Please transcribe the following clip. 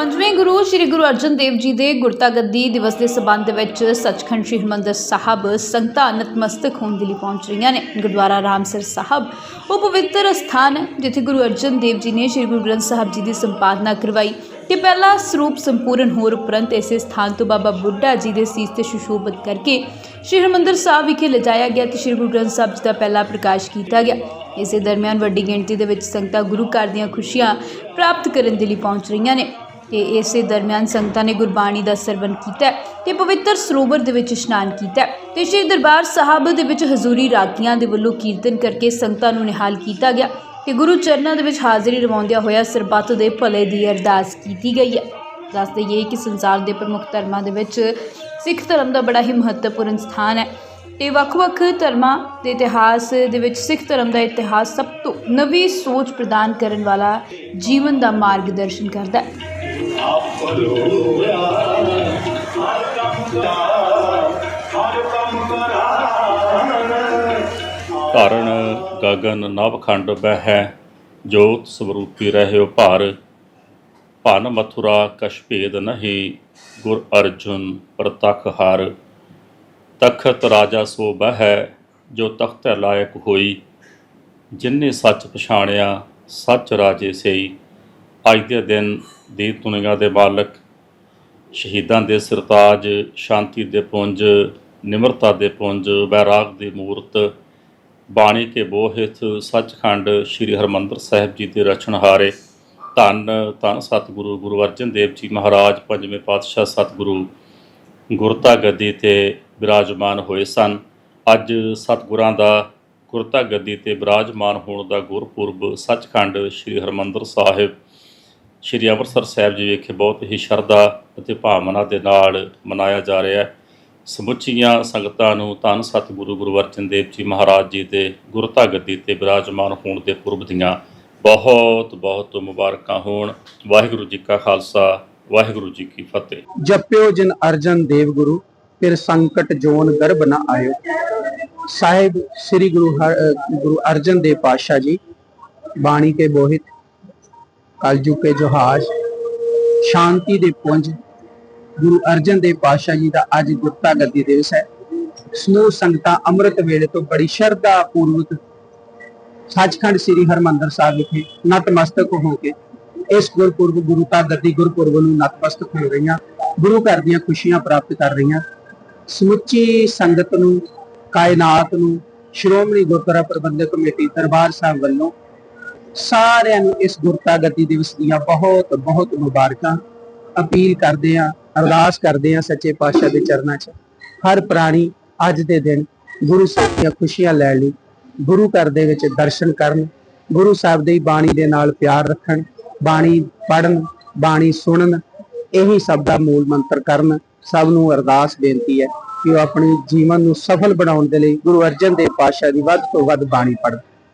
ਪੰਜਵੇਂ ਗੁਰੂ ਸ੍ਰੀ ਗੁਰੂ ਅਰਜਨ ਦੇਵ ਜੀ ਦੇ ਗੁਰਤਾ ਗੱਦੀ ਦਿਵਸ ਦੇ ਸਬੰਧ ਵਿੱਚ ਸੱਚਖੰਡ ਸ੍ਰੀ ਹਰਿਮੰਦਰ ਸਾਹਿਬ ਸੰਗਤਾਂ ਨਤਮਸਤਕ ਹੋਣ ਦੇ ਲਈ ਪਹੁੰਚ ਰਹੀਆਂ ਨੇ। ਗੁਰਦੁਆਰਾ ਰਾਮਸਰ ਸਾਹਿਬ ਉਹ ਪਵਿੱਤਰ ਅਸਥਾਨ ਹੈ ਜਿੱਥੇ ਗੁਰੂ ਅਰਜਨ ਦੇਵ ਜੀ ਨੇ ਸ੍ਰੀ ਗੁਰੂ ਗ੍ਰੰਥ ਸਾਹਿਬ ਜੀ ਦੀ ਸੰਪਾਦਨਾ ਕਰਵਾਈ ਤੇ ਪਹਿਲਾ ਸਰੂਪ ਸੰਪੂਰਨ ਹੋਣ ਉਪਰੰਤ ਇਸੇ ਸਥਾਨ ਤੋਂ ਬਾਬਾ ਬੁੱਢਾ ਜੀ ਦੇ ਸੀਸ ਤੇ ਸੁਸ਼ੋਭਿਤ ਕਰਕੇ ਸ੍ਰੀ ਹਰਿਮੰਦਰ ਸਾਹਿਬ ਵਿਖੇ ਲਿਜਾਇਆ ਗਿਆ ਤੇ ਸ੍ਰੀ ਗੁਰੂ ਗ੍ਰੰਥ ਸਾਹਿਬ ਜੀ ਦਾ ਪਹਿਲਾ ਪ੍ਰਕਾਸ਼ ਕੀਤਾ ਗਿਆ। ਇਸੇ ਦਰਮਿਆਨ ਵੱਡੀ ਗਿਣਤੀ ਦੇ ਵਿੱਚ ਸੰਗਤਾਂ ਗੁਰੂ ਘਰ ਦੀਆਂ ਖੁਸ਼ੀਆਂ ਪ੍ਰਾਪਤ ਕਰਨ ਦੇ ਲਈ ਪਹੁੰਚ ਰਹੀਆਂ ਨੇ। ਤੇ ਇਸੇ ਦਰਮਿਆਨ ਸੰਗਤਾਂ ਨੇ ਗੁਰਬਾਣੀ ਦਾ ਸਰਵਣ ਕੀਤਾ ਹੈ ਤੇ ਪਵਿੱਤਰ ਸਰੋਵਰ ਦੇ ਵਿੱਚ ਇਸ਼ਨਾਨ ਕੀਤਾ ਹੈ ਤੇ ਸ੍ਰੀ ਦਰਬਾਰ ਸਾਹਿਬ ਦੇ ਵਿੱਚ ਹਜ਼ੂਰੀ ਰਾਗੀਆਂ ਦੇ ਵੱਲੋਂ ਕੀਰਤਨ ਕਰਕੇ ਸੰਗਤਾਂ ਨੂੰ ਨਿਹਾਲ ਕੀਤਾ ਗਿਆ ਤੇ ਗੁਰੂ ਚਰਨਾਂ ਦੇ ਵਿੱਚ ਹਾਜ਼ਰੀ ਰਵਾਉਂਦਿਆਂ ਹੋਇਆ ਸਰਬੱਤ ਦੇ ਭਲੇ ਦੀ ਅਰਦਾਸ ਕੀਤੀ ਗਈ ਹੈ। ਦੱਸ ਦਈਏ ਕਿ ਸੰਸਾਰ ਦੇ ਪ੍ਰਮੁੱਖ ਧਰਮਾਂ ਦੇ ਵਿੱਚ ਸਿੱਖ ਧਰਮ ਦਾ ਬੜਾ ਹੀ ਮਹੱਤਵਪੂਰਨ ਸਥਾਨ ਹੈ ਤੇ ਵੱਖ-ਵੱਖ ਧਰਮਾਂ ਦੇ ਇਤਿਹਾਸ ਦੇ ਵਿੱਚ ਸਿੱਖ ਧਰਮ ਦਾ ਇਤਿਹਾਸ ਸਭ ਤੋਂ ਨਵੀਂ ਸੋਚ ਪ੍ਰਦਾਨ ਕਰਨ ਵਾਲਾ ਜੀਵਨ ਦਾ ਮਾਰਗਦਰਸ਼ਨ ਕਰਦਾ ਹੈ। ਸਫਲ ਹਰ ਕੰਮ ਦਾ ਹਰ ਕੰਮ ਕਰਾ ਧਾਰਨ ਗਗਨ ਨਵਖੰਡ ਬਹਿ ਜੋਤ ਸਵਰੂਪੀ ਰਹਿਓ ਭਾਰ, ਭਨ ਮਥੁਰਾ ਕਛ ਭੇਦ ਨਹੀਂ ਗੁਰ ਅਰਜੁਨ ਪ੍ਰਤਖ ਹਰ। ਤਖਤ ਰਾਜਾ ਸੋ ਬਹਿ ਜੋ ਤਖਤ ਲਾਇਕ ਹੋਈ ਜਿਨਨੇ ਸੱਚ ਪਛਾਣਿਆ, ਸੱਚ ਰਾਜੇ ਸਈ ਅੱਜ ਦੇ ਦਿਨ ਦੀ ਦੁਨੀਆ ਦੇ ਮਾਲਕ ਸ਼ਹੀਦਾਂ ਦੇ ਸਰਤਾਜ, ਸ਼ਾਂਤੀ ਦੇ ਪੁੰਜ, ਨਿਮਰਤਾ ਦੇ ਪੁੰਜ ਵੈਰਾਗ ਦੀ ਮੂਰਤ, ਬਾਣੀ ਕੇ ਬੋਹਿਤ ਸੱਚਖੰਡ ਸ੍ਰੀ ਹਰਮੰਦਰ ਸਾਹਿਬ ਜੀ ਦੇ ਰਚਨਹਾਰੇ ਧੰਨ ਧੰਨ ਸਤਿਗੁਰੂ ਗੁਰੂ ਅਰਜਨ ਦੇਵ ਜੀ ਮਹਾਰਾਜ, ਪੰਜਵੇਂ ਪਾਤਸ਼ਾਹ ਸਤਿਗੁਰੂ ਗੁਰਤਾ ਗੱਦੀ ਤੇ ਬਿਰਾਜਮਾਨ ਹੋਏ ਸਨ। ਅੱਜ ਸਤਿਗੁਰਾਂ ਦਾ ਗੁਰਤਾ ਗੱਦੀ ਤੇ ਬਿਰਾਜਮਾਨ ਹੋਣ ਦਾ ਗੁਰਪੁਰਬ ਸੱਚਖੰਡ ਸ੍ਰੀ ਹਰਮੰਦਰ ਸਾਹਿਬ ਸ਼੍ਰੀ ਅੰਮ੍ਰਿਤਸਰ ਸਾਹਿਬ ਜੀ ਵਿਖੇ ਬਹੁਤ ਹੀ ਸ਼ਰਧਾ ਅਤੇ ਭਾਵਨਾ ਦੇ ਨਾਲ ਮਨਾਇਆ ਜਾ ਰਿਹਾ ਹੈ। ਸਮੁੱਚੀਆਂ ਸੰਗਤਾਂ ਨੂੰ ਧੰਨ ਸਤਿਗੁਰੂ ਗੁਰੂ ਅਰਜਨ ਦੇਵ ਜੀ ਮਹਾਰਾਜ ਜੀ ਦੇ ਗੁਰਤਾ ਗੱਦੀ ਤੇ ਬਿਰਾਜਮਾਨ ਹੋਣ ਦੇ ਪੁਰਬ ਦੀਆਂ ਬਹੁਤ ਬਹੁਤ ਮੁਬਾਰਕਾਂ ਹੋਣ। ਵਾਹਿਗੁਰੂ ਜੀ ਕਾ ਖਾਲਸਾ, ਵਾਹਿਗੁਰੂ ਜੀ ਕੀ ਫਤਿਹ। ਜਪਿਓ ਜਿਨ ਅਰਜਨ ਦੇਵ ਗੁਰੂ, ਫਿਰ ਸੰਕਟ ਜੋਨ ਗਰਭ ਨ ਆਇਓ। ਸਾਹਿਬ ਸ੍ਰੀ ਗੁਰੂ ਗੁਰੂ ਅਰਜਨ ਦੇਵ ਪਾਤਸ਼ਾਹ ਜੀ, ਬਾਣੀ ਕੇ ਬੋਹਿਤ ਕਲਯੁਗ ਕੇ ਜੋਹਾਜ ਸ਼ਾਂਤੀ ਦੇ ਪੁੰਜ, ਗੁਰੂ ਅਰਜਨ ਦੇਵ ਪਾਤਸ਼ਾਹ ਜੀ ਦਾ ਅੱਜ ਗੁਰਤਾ ਗੱਦੀ ਦਿਵਸ ਹੈ। ਸਮੂਹ ਸੰਗਤਾਂ ਅੰਮ੍ਰਿਤ ਵੇਲੇ ਤੋਂ ਬੜੀ ਸ਼ਰਧਾ ਪੂਰਵਕ ਸੱਚਖੰਡ ਸ੍ਰੀ ਹਰਮੰਦਰ ਸਾਹਿਬ ਵਿਖੇ ਨਤਮਸਤਕ ਹੋ ਕੇ ਇਸ ਗੁਰਪੁਰਬ, ਗੁਰੂ ਤਾਂ ਗੱਦੀ ਗੁਰਪੁਰਬ ਨੂੰ ਨਤਮਸਤਕ ਹੋ ਰਹੀਆਂ, ਗੁਰੂ ਘਰ ਦੀਆਂ ਖੁਸ਼ੀਆਂ ਪ੍ਰਾਪਤ ਕਰ ਰਹੀਆਂ। ਸਮੁੱਚੀ ਸੰਗਤ ਨੂੰ, ਕਾਇਨਾਤ ਨੂੰ, ਸ਼੍ਰੋਮਣੀ ਗੁਰਦੁਆਰਾ ਪ੍ਰਬੰਧਕ ਕਮੇਟੀ ਦਰਬਾਰ ਸਾਹਿਬ ਵੱਲੋਂ ਸਾਰਿਆਂ ਨੂੰ ਇਸ ਗੁਰਤਾ ਗਤੀ ਦਿਵਸ ਦੀਆਂ ਬਹੁਤ ਬਹੁਤ ਮੁਬਾਰਕਾਂ ਅਪੀਲ ਕਰਦੇ ਆ ਅਰਦਾਸ ਕਰਦੇ ਆ ਸੱਚੇ ਪਾਤਸ਼ਾਹ ਦੇ ਚਰਨਾਂ 'ਚ, ਹਰ ਪ੍ਰਾਣੀ ਅੱਜ ਦੇ ਦਿਨ ਗੁਰੂ ਸਾਹਿਬ ਦੀਆਂ ਖੁਸ਼ੀਆਂ ਲੈਣ ਲਈ ਗੁਰੂ ਘਰ ਦੇ ਵਿੱਚ ਦਰਸ਼ਨ ਕਰਨ, ਗੁਰੂ ਸਾਹਿਬ ਦੀ ਬਾਣੀ ਦੇ ਨਾਲ ਪਿਆਰ ਰੱਖਣ, ਬਾਣੀ ਪੜਨ ਬਾਣੀ ਸੁਣਨ, ਇਹੀ ਸਭ ਦਾ ਮੂਲ ਮੰਤਰ ਕਰਨ, ਸਭ ਨੂੰ ਅਰਦਾਸ ਬੇਨਤੀ ਹੈ ਕਿ ਉਹ ਆਪਣੇ ਜੀਵਨ ਨੂੰ ਸਫਲ ਬਣਾਉਣ ਦੇ ਲਈ ਗੁਰੂ ਅਰਜਨ ਦੇਵ ਪਾਤਸ਼ਾਹ ਦੀ ਵੱਧ ਤੋਂ ਵੱਧ ਬਾਣੀ ਪੜ੍ਹਨ।